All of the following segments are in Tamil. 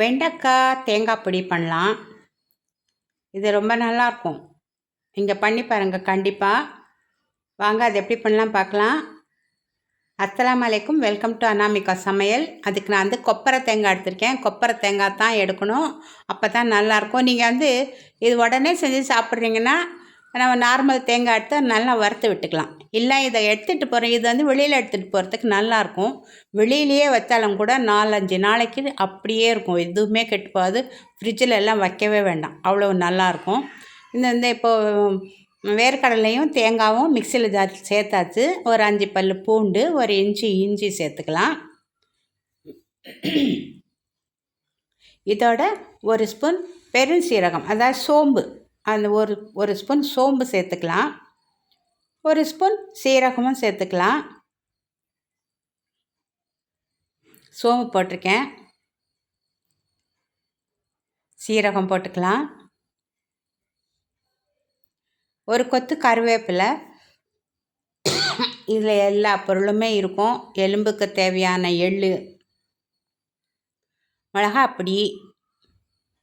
வெண்டைக்காய் தேங்காய் பொடி பண்ணலாம். இது ரொம்ப நல்லாயிருக்கும் நீங்கள் பண்ணி பாருங்கள் கண்டிப்பாக வாங்க அது எப்படி பண்ணலாம் பார்க்கலாம். அஸ்லாம் வலைக்கும் வெல்கம் டு அனாமிகா சமையல். அதுக்கு நான் வந்து கொப்பரை தேங்காய் எடுத்திருக்கேன். கொப்பரை தேங்காய் தான் எடுக்கணும். அப்போ தான் நல்லாயிருக்கும் நீங்கள் வந்து இது உடனே செஞ்சு சாப்பிட்றீங்கன்னா நம்ம நார்மல் தேங்காய் எடுத்து நல்லா வறுத்து விட்டுக்கலாம். இல்லை இதை எடுத்துகிட்டு போகிறேன் இது வந்து வெளியில் எடுத்துகிட்டு போகிறதுக்கு நல்லாயிருக்கும். வெளியிலேயே வச்சாலும் கூட நாலஞ்சு நாளைக்கு அப்படியே இருக்கும். எதுவுமே கெட்டு போகாது. ஃப்ரிட்ஜில் எல்லாம் வைக்கவே வேண்டாம். அவ்வளோ நல்லாயிருக்கும். இந்த இந்த இப்போது வேர்க்கடலையும் தேங்காயும் மிக்சியில் ஜார் சேர்த்தாச்சு. ஒரு அஞ்சு பல் பூண்டு ஒரு இஞ்சி இஞ்சி சேர்த்துக்கலாம். இதோட ஒரு ஸ்பூன் பெருஞ்சீரகம் அதாவது சோம்பு. அந்த ஒரு ஒரு ஸ்பூன் சோம்பு சேர்த்துக்கலாம். ஒரு ஸ்பூன் சீரகமும் சேர்த்துக்கலாம். சோம்பு போட்டிருக்கேன். சீரகம் போட்டுக்கலாம். ஒரு கொத்து கருவேப்பிலை. இதில் எல்லா பொருளுமே இருக்கும். எலும்புக்கு தேவையான எள் மிளகா அப்படி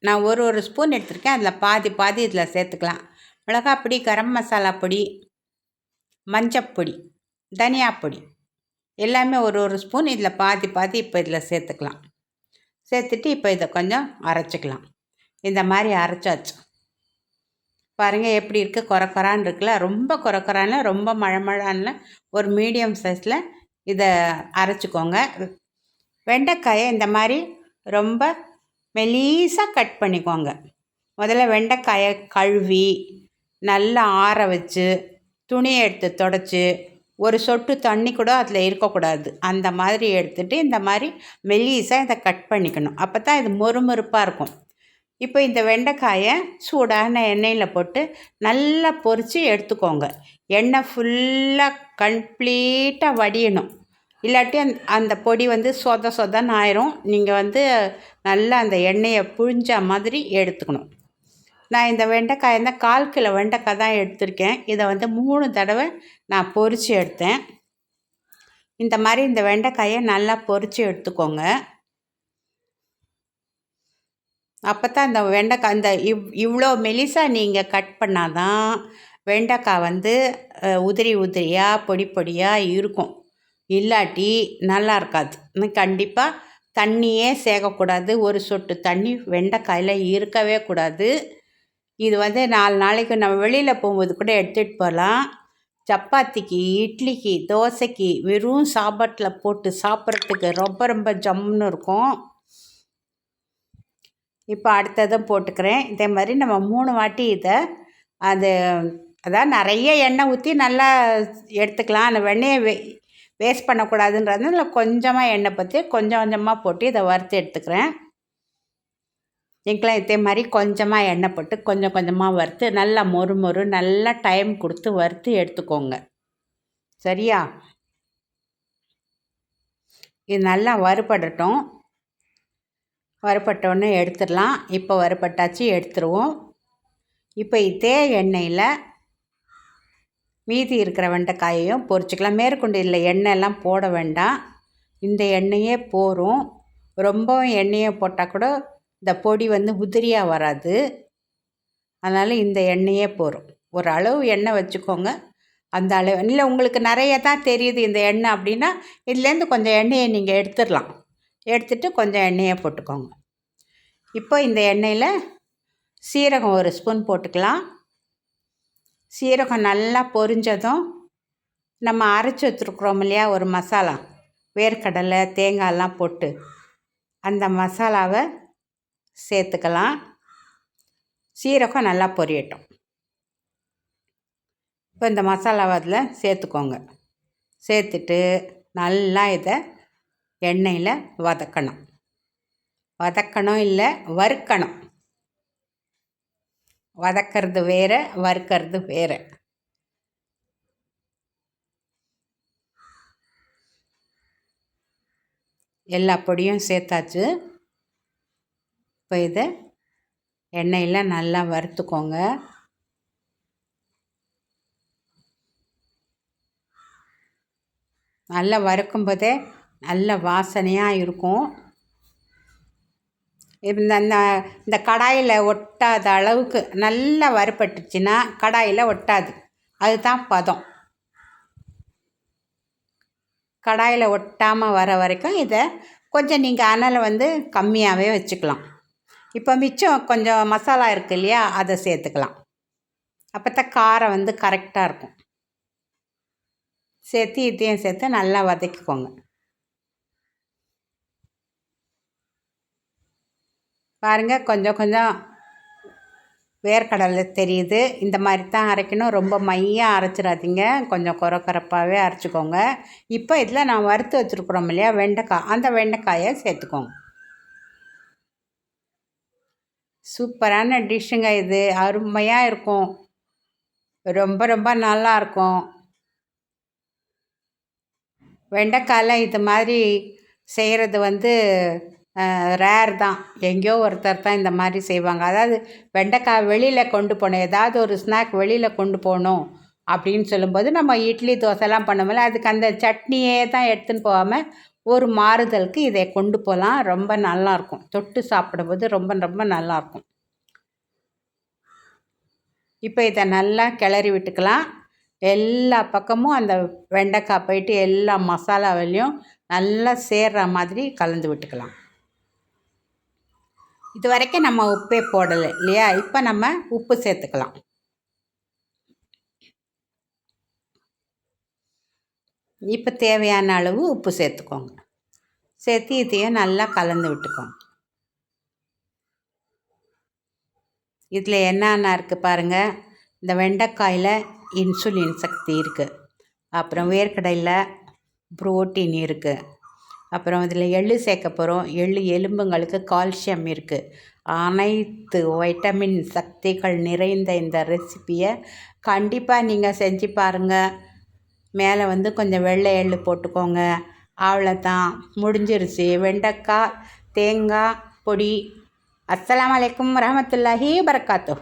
நான் ஒரு ஒரு ஸ்பூன் எடுத்திருக்கேன். அதில் பாதி பாதி இதில் சேர்த்துக்கலாம். மிளகாப்பொடி கரம் மசாலா பொடி மஞ்சப்பொடி தனியாப்பொடி எல்லாமே ஒரு ஒரு ஸ்பூன் இதில் பாதி பாதி இப்போ இதில் சேர்த்துக்கலாம். சேர்த்துட்டு இப்போ இதை கொஞ்சம் அரைச்சிக்கலாம். இந்த மாதிரி அரைச்சாச்சு. பாருங்கள் எப்படி இருக்குது குறை இருக்குல்ல? ரொம்ப குறை ரொம்ப மழை மழான்னு ஒரு மீடியம் சைஸில் இதை அரைச்சிக்கோங்க. வெண்டைக்காயை இந்த மாதிரி ரொம்ப மெலீஸாக கட் பண்ணிக்கோங்க. முதல்ல வெண்டைக்காயை கழுவி நல்லா ஆற வச்சு துணியை எடுத்து தொடச்சி ஒரு சொட்டு தண்ணி கூட அதில் இருக்கக்கூடாது. அந்த மாதிரி எடுத்துகிட்டு இந்த மாதிரி மெல்லீஸாக இதை கட் பண்ணிக்கணும். அப்போ தான் இது மொறுமொறுப்பாக இருக்கும். இப்போ இந்த வெண்டைக்காயை சூடான எண்ணெயில் போட்டு நல்லா பொரித்து எடுத்துக்கோங்க. எண்ணெய் ஃபுல்லாக கம்ப்ளீட்டாக வடியணும். இல்லாட்டி அந் அந்த பொடி வந்து சொத சொதன்னு ஆயிரும். நீங்கள் வந்து நல்லா அந்த எண்ணெயை புழிஞ்ச மாதிரி எடுத்துக்கணும். நான் இந்த வெண்டைக்காய் வந்து கால் கிலோ வெண்டைக்காய் தான் எடுத்திருக்கேன். இதை வந்து மூணு தடவை நான் பொறிச்சு எடுத்தேன். இந்த மாதிரி இந்த வெண்டைக்காயை நல்லா பொறிச்சு எடுத்துக்கோங்க. அப்போ தான் இந்த வெண்டைக்காய் இந்த இவ் இவ்வளோ மெலிசாக நீங்கள் கட் பண்ணால் தான் வெண்டைக்காய் வந்து உதிரி உதிரியாக பொடி பொடியாக இருக்கும். இல்லாட்டி நல்லா இருக்காது. கண்டிப்பாக தண்ணியே சேர்க்கக்கூடாது ஒரு சொட்டு தண்ணி வெண்டைக்காயில் இருக்கவே கூடாது. இது வந்து நாலு நாளைக்கு நம்ம வெளியில் போகும்போது கூட எடுத்துகிட்டு போகலாம். சப்பாத்திக்கு இட்லிக்கு தோசைக்கு வெறும் சாப்பாட்டில் போட்டு சாப்பிட்றதுக்கு ரொம்ப ரொம்ப ஜம்முன்னு இருக்கும். இப்போ அடுத்ததும் போட்டுக்கிறேன். இதே மாதிரி நம்ம மூணு வாட்டி இதை அது அதான் நிறைய எண்ணெய் ஊற்றி நல்லா எடுத்துக்கலாம். அந்த வெண்ணெயை வேஸ்ட் பண்ணக்கூடாதுன்றதுனால கொஞ்சமாக எண்ணெய் பற்றி கொஞ்சம் கொஞ்சமாக போட்டு இதை வறுத்து எடுத்துக்கிறேன். நீங்களும் இதே மாதிரி கொஞ்சமாக எண்ணெய் போட்டு கொஞ்சம் கொஞ்சமாக வறுத்து நல்லா மொறு மொறு நல்லா டைம் கொடுத்து வறுத்து எடுத்துக்கோங்க. சரியா? இது நல்லா வறுபடட்டும். வறுபட்டோன்னே எடுத்துடலாம். இப்போ வறுபட்டாச்சு எடுத்துருவோம். இப்போ இதே எண்ணெயில் மீதி இருக்கிற வெண்டைக்காயையும் பொரிச்சிக்கலாம் மேற்கொண்டு இல்லை எண்ணெயெல்லாம் போட வேண்டாம். இந்த எண்ணெயே போகும் ரொம்பவும் எண்ணெயை போட்டால் கூட இந்த பொடி வந்து உதிரியாக வராது. அதனால் இந்த எண்ணெயே போகும் ஒரு அளவு எண்ணெய் வச்சுக்கோங்க. அந்த அளவு. இல்லை உங்களுக்கு நிறைய தான் தெரியுது இந்த எண்ணெய் அப்படின்னா இதுலேருந்து கொஞ்சம் எண்ணெயை நீங்கள் எடுத்துடலாம். எடுத்துட்டு கொஞ்சம் எண்ணெயை போட்டுக்கோங்க. இப்போ இந்த எண்ணெயில் சீரகம் ஒரு ஸ்பூன் போட்டுக்கலாம். சீரகம் நல்லா பொரிஞ்சதும் நம்ம அரைச்சி வச்சுருக்குறோம் இல்லையா ஒரு மசாலா வேர்க்கடலை தேங்காயெல்லாம் போட்டு அந்த மசாலாவை சேர்த்துக்கலாம். சீரகம் நல்லா பொரியட்டும். இப்போ இந்த மசாலாவை அதில் சேர்த்துக்கோங்க. சேர்த்துட்டு நல்லா இதை எண்ணெயில் வதக்கணும். வதக்கணும் இல்லை வறுக்கணும். வதக்கிறது வேறு வறுக்கிறது வேறு. எல்லா பொடியும் சேர்த்தாச்சு. இப்போ இதை எண்ணெயில் நல்லா வறுத்துக்கோங்க. நல்லா வறுக்கும்போதே நல்ல வாசனையாக இருக்கும். இந்த இந்த இந்த கடாயில் ஒட்டாத அளவுக்கு நல்லா வறுபட்டுச்சுன்னா கடாயில் ஒட்டாது. அதுதான் பதம். கடாயில் ஒட்டாமல் வர வரைக்கும் இதை கொஞ்சம் நீங்கள் அனலை வந்து கம்மியாகவே வச்சுக்கலாம். இப்போ மிச்சம் கொஞ்சம் மசாலா இருக்கு இல்லையா அதை சேர்த்துக்கலாம். அப்போ தான் காரம் வந்து கரெக்டாக இருக்கும். சேர்த்து இதையும் சேர்த்து நல்லா வதக்கிக்கோங்க. பாருங்கள் கொஞ்சம் கொஞ்சம் வேர்க்கடலை தெரியுது. இந்த மாதிரி தான் அரைக்கணும். ரொம்ப மையாக அரைச்சிடாதீங்க. கொஞ்சம் குறை குறப்பாகவே அரைச்சிக்கோங்க. இப்போ இதில் நான் வறுத்து வச்சுருக்குறோம் இல்லையா வெண்டைக்காய். அந்த வெண்டைக்காயை சேர்த்துக்கோங்க. சூப்பரான டிஷ்ஷுங்க இது. அருமையாக இருக்கும். ரொம்ப ரொம்ப நல்லாயிருக்கும் வெண்டைக்காயில் இது மாதிரி செய்கிறது வந்து ரேர் தான். எங்கேயோ ஒருத்தர் தான் இந்த மாதிரி செய்வாங்க. அதாவது வெண்டைக்காய் வெளியில் கொண்டு போகணும் ஏதாவது ஒரு ஸ்நாக் வெளியில் கொண்டு போகணும் அப்படின்னு சொல்லும்போது நம்ம இட்லி தோசைலாம் பண்ணும்போது அதுக்கு அந்த சட்னியே தான் எடுத்துன்னு போகாமல் ஒரு மாறுதலுக்கு இதை கொண்டு போகலாம். ரொம்ப நல்லாயிருக்கும் தொட்டு சாப்பிடும்போது ரொம்ப ரொம்ப நல்லாயிருக்கும் இப்போ இதை நல்லா கிளறி விட்டுக்கலாம். எல்லா பக்கமும் அந்த வெண்டைக்காய் போயிட்டு எல்லா மசாலாவிலையும் நல்லா சேர்ற மாதிரி கலந்து விட்டுக்கலாம். இது வரைக்கும் நம்ம உப்பே போடலை இல்லையா? இப்போ நம்ம உப்பு சேர்த்துக்கலாம். இப்போ தேவையான அளவு உப்பு சேர்த்துக்கோங்க. சேர்த்து இதையும் நல்லா கலந்து விட்டுக்கோங்க. இதில் என்னென்ன இருக்குது பாருங்கள் இந்த வெண்டைக்காயில் இன்சுலின் சக்தி இருக்குது அப்புறம் வேர்க்கடையில் புரோட்டீன் இருக்குது அப்புறம் இதில் எள்ளு சேர்க்க போகிறோம். எள்ளு எலும்புங்களுக்கு கால்சியம் இருக்குது அனைத்து வைட்டமின் சக்திகள் நிறைந்த இந்த ரெசிப்பியை கண்டிப்பாக நீங்கள் செஞ்சு பாருங்கள் மேலே வந்து கொஞ்சம் வெள்ளை எள்ளு போட்டுக்கோங்க. அவ்வளோதான். முடிஞ்சிருச்சு. வெண்டைக்காய் தேங்காய் பொடி. அஸ்லாம் வலைக்கம் வரமத்துல்லாஹி பரக்காத்தோ